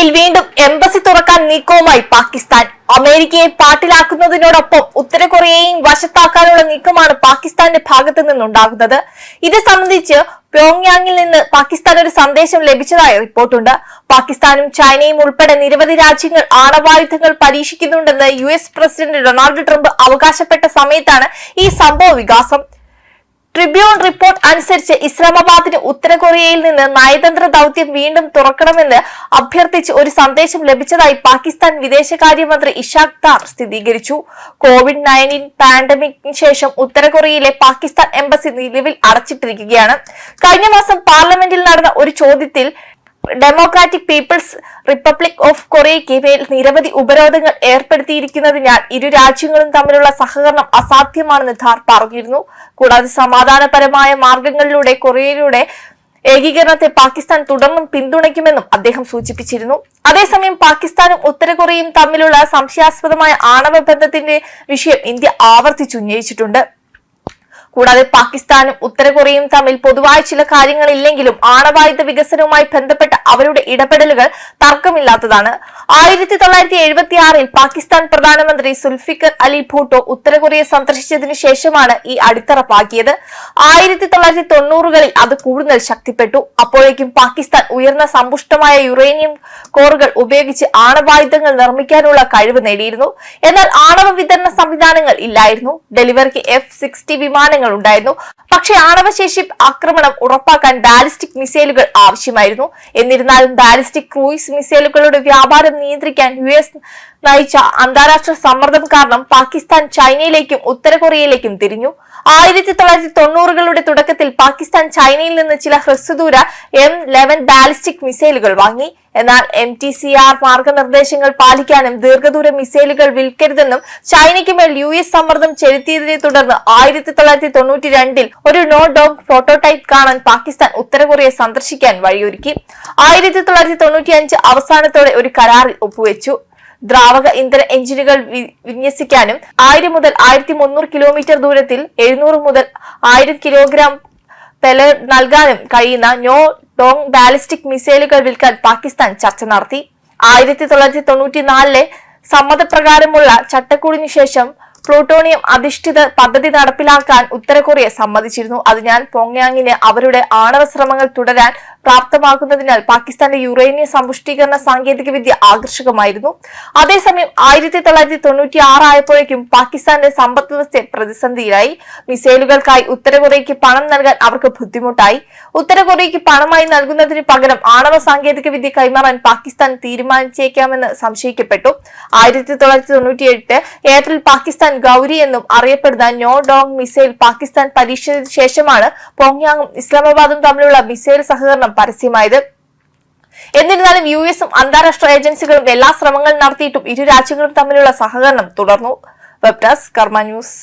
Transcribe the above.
കൊറിയയിൽ വീണ്ടും എംബസി തുറക്കാൻ നീക്കവുമായി പാകിസ്ഥാൻ. അമേരിക്കയെ പാട്ടിലാക്കുന്നതിനോടൊപ്പം ഉത്തര കൊറിയയെയും വശത്താക്കാനുള്ള നീക്കമാണ് പാകിസ്ഥാന്റെ ഭാഗത്തു നിന്നുണ്ടാകുന്നത്. ഇത് സംബന്ധിച്ച് പ്യോങ്യാങ്ങിൽ നിന്ന് പാകിസ്ഥാൻ ഒരു സന്ദേശം ലഭിച്ചതായി റിപ്പോർട്ടുണ്ട്. പാകിസ്ഥാനും ചൈനയും ഉൾപ്പെടെ നിരവധി രാജ്യങ്ങൾ ആണവായുധങ്ങൾ പരീക്ഷിക്കുന്നുണ്ടെന്ന് യു പ്രസിഡന്റ് ഡൊണാൾഡ് ട്രംപ് അവകാശപ്പെട്ട സമയത്താണ് ഈ സംഭവ വികാസം. ട്രിബ്യൂൺ റിപ്പോർട്ട് അനുസരിച്ച് ഇസ്ലാമാബാദിന് ഉത്തര കൊറിയയിൽ നിന്ന് നയതന്ത്ര ദൗത്യം വീണ്ടും തുറക്കണമെന്ന് അഭ്യർത്ഥിച്ച് ഒരു സന്ദേശം ലഭിച്ചതായി പാകിസ്ഥാൻ വിദേശകാര്യമന്ത്രി ഇഷാഖ് താർ സ്ഥിരീകരിച്ചു. കോവിഡ് നയന്റീൻ പാൻഡമിക്കിന് ശേഷം ഉത്തര കൊറിയയിലെ പാകിസ്ഥാൻ എംബസി നിലവിൽ അടച്ചിട്ടിരിക്കുകയാണ്. കഴിഞ്ഞ മാസം പാർലമെന്റിൽ നടന്ന ഒരു ചോദ്യത്തിൽ ഡെമോക്രാറ്റിക് പീപ്പിൾസ് റിപ്പബ്ലിക് ഓഫ് കൊറിയയ്ക്ക് മേൽ നിരവധി ഉപരോധങ്ങൾ ഏർപ്പെടുത്തിയിരിക്കുന്നതിനാൽ ഇരു രാജ്യങ്ങളും തമ്മിലുള്ള സഹകരണം അസാധ്യമാണെന്ന് ധാർ പറഞ്ഞിരുന്നു. കൂടാതെ സമാധാനപരമായ മാർഗങ്ങളിലൂടെ കൊറിയയിലൂടെ ഏകീകരണത്തെ പാകിസ്ഥാൻ തുടർന്നും പിന്തുണയ്ക്കുമെന്നും അദ്ദേഹം സൂചിപ്പിച്ചിരുന്നു. അതേസമയം പാകിസ്ഥാനും ഉത്തര കൊറിയയും തമ്മിലുള്ള സംശയാസ്പദമായ ആണവ ബന്ധത്തിന്റെ വിഷയം ഇന്ത്യ ആവർത്തിച്ചുന്നയിച്ചിട്ടുണ്ട് കൂടാതെ പാകിസ്ഥാനും ഉത്തര കൊറിയയും തമ്മിൽ പൊതുവായ ചില കാര്യങ്ങളില്ലെങ്കിലും ആണവായുധ വികസനവുമായി ബന്ധപ്പെട്ട അവരുടെ ഇടപെടലുകൾ തർക്കമില്ലാത്തതാണ്. ആയിരത്തി തൊള്ളായിരത്തി എഴുപത്തി ആറിൽ പാകിസ്ഥാൻ പ്രധാനമന്ത്രി സുൽഫിക്കർ അലി ഭൂട്ടോ ഉത്തര കൊറിയ സന്ദർശിച്ചതിനു ശേഷമാണ് ഈ അടിത്തറ പാകിയത് ആയിരത്തി തൊള്ളായിരത്തി തൊണ്ണൂറുകളിൽ അത് കൂടുതൽ ശക്തിപ്പെട്ടു. അപ്പോഴേക്കും പാകിസ്ഥാൻ ഉയർന്ന സമ്പുഷ്ടമായ യുറേനിയം കോറുകൾ ഉപയോഗിച്ച് ആണവായുധങ്ങൾ നിർമ്മിക്കാനുള്ള കഴിവ് നേടിയിരുന്നു. എന്നാൽ ആണവ വിതരണ സംവിധാനങ്ങൾ ഇല്ലായിരുന്നു. ഡെലിവറിക്ക് എഫ് സിക്സ്റ്റി വിമാനങ്ങൾ ഉണ്ടായിരുന്നു പക്ഷേ ആണവശേഷി ആക്രമണം ഉറപ്പാക്കാൻ ബാലിസ്റ്റിക് മിസൈലുകൾ ആവശ്യമായിരുന്നു. എന്നിരുന്നാലും ബാലിസ്റ്റിക് ക്രൂയിസ് മിസൈലുകളുടെ വ്യാപാരം നിയന്ത്രിക്കാൻ യു എസ് നയിച്ച അന്താരാഷ്ട്ര സമ്മർദ്ദം കാരണം പാകിസ്ഥാൻ ചൈനയിലേക്കും ഉത്തര കൊറിയയിലേക്കും തിരിഞ്ഞു. ആയിരത്തി തൊള്ളായിരത്തി തൊണ്ണൂറുകളുടെ തുടക്കത്തിൽ പാകിസ്ഥാൻ ചൈനയിൽ നിന്ന് ചില ഹ്രസ്വദൂര എം ലെവൻ ബാലിസ്റ്റിക് മിസൈലുകൾ വാങ്ങി. എന്നാൽ എം ടി സി ആർ മാർഗനിർദ്ദേശങ്ങൾ പാലിക്കാനും ദീർഘദൂര മിസൈലുകൾ വിൽക്കരുതെന്നും ചൈനയ്ക്ക് മേൽ യു എസ് സമ്മർദ്ദം ചെലുത്തിയതിനെ തുടർന്ന് ആയിരത്തി തൊള്ളായിരത്തി തൊണ്ണൂറ്റി രണ്ടിൽ ഒരു നോ ഡോഗ് പ്രോട്ടോടൈപ്പ് കാണാൻ പാകിസ്ഥാൻ ഉത്തര കൊറിയ സന്ദർശിക്കാൻ വഴിയൊരുക്കി. ആയിരത്തി തൊള്ളായിരത്തി തൊണ്ണൂറ്റി അഞ്ച് അവസാനത്തോടെ ഒരു കരാറിൽ ഒപ്പുവെച്ചു. ദ്രാവക ഇന്ധന എഞ്ചിനുകൾ വിന്യസിക്കാനും ആയിരം മുതൽ ആയിരത്തി മുന്നൂറ് കിലോമീറ്റർ ദൂരത്തിൽ എഴുന്നൂറ് മുതൽ ആയിരം കിലോഗ്രാം പെല നൽകാനും കഴിയുന്ന നോ ഡോങ് ബാലിസ്റ്റിക് മിസൈലുകൾ വിൽക്കാൻ പാകിസ്ഥാൻ ചർച്ച നടത്തി. ആയിരത്തി തൊള്ളായിരത്തി തൊണ്ണൂറ്റിനാലിലെ സമ്മതപ്രകാരമുള്ള ചട്ടക്കൂടിനു ശേഷം പ്ലൂട്ടോണിയം അധിഷ്ഠിത പദ്ധതി നടപ്പിലാക്കാൻ ഉത്തര കൊറിയ സമ്മതിച്ചിരുന്നു അതിനാൽ പോങ്യാങ്ങിന് അവരുടെ ആണവ ശ്രമങ്ങൾ തുടരാൻ പ്രാപ്തമാക്കുന്നതിനാൽ പാകിസ്ഥാന്റെ യുറേനിയം സമ്പുഷ്ടീകരണ സാങ്കേതികവിദ്യ ആകർഷകമായിരുന്നു. അതേസമയം ആയിരത്തി തൊള്ളായിരത്തി തൊണ്ണൂറ്റി ആറ് ആയപ്പോഴേക്കും പാകിസ്ഥാന്റെ സമ്പദ് വ്യവസ്ഥ പ്രതിസന്ധിയിലായി. മിസൈലുകൾക്കായി ഉത്തര കൊറിയയ്ക്ക് പണം നൽകാൻ അവർക്ക് ബുദ്ധിമുട്ടായി. ഉത്തര കൊറിയയ്ക്ക് പണമായി നൽകുന്നതിന് പകരം ആണവ സാങ്കേതികവിദ്യ കൈമാറാൻ പാകിസ്ഥാൻ തീരുമാനിച്ചേക്കാമെന്ന് സംശയിക്കപ്പെട്ടു. ആയിരത്തി തൊള്ളായിരത്തി തൊണ്ണൂറ്റി എട്ട് ഏപ്രിൽ പാകിസ്ഥാൻ ഗൌരി എന്നും അറിയപ്പെടുന്ന നോ ഡോങ് മിസൈൽ പാകിസ്ഥാൻ പരീക്ഷിച്ചതിനു ശേഷമാണ് പോങ്യാങ്ങും ഇസ്ലാമാബാദും തമ്മിലുള്ള മിസൈൽ സഹകരണം പരസ്യമായത്. എന്നിരുന്നാലും യു എസും അന്താരാഷ്ട്ര ഏജൻസികളും എല്ലാ ശ്രമങ്ങളും നടത്തിയിട്ടും ഇരു രാജ്യങ്ങളും തമ്മിലുള്ള സഹകരണം തുടർന്നു. വെബ് കർമ്മ ന്യൂസ്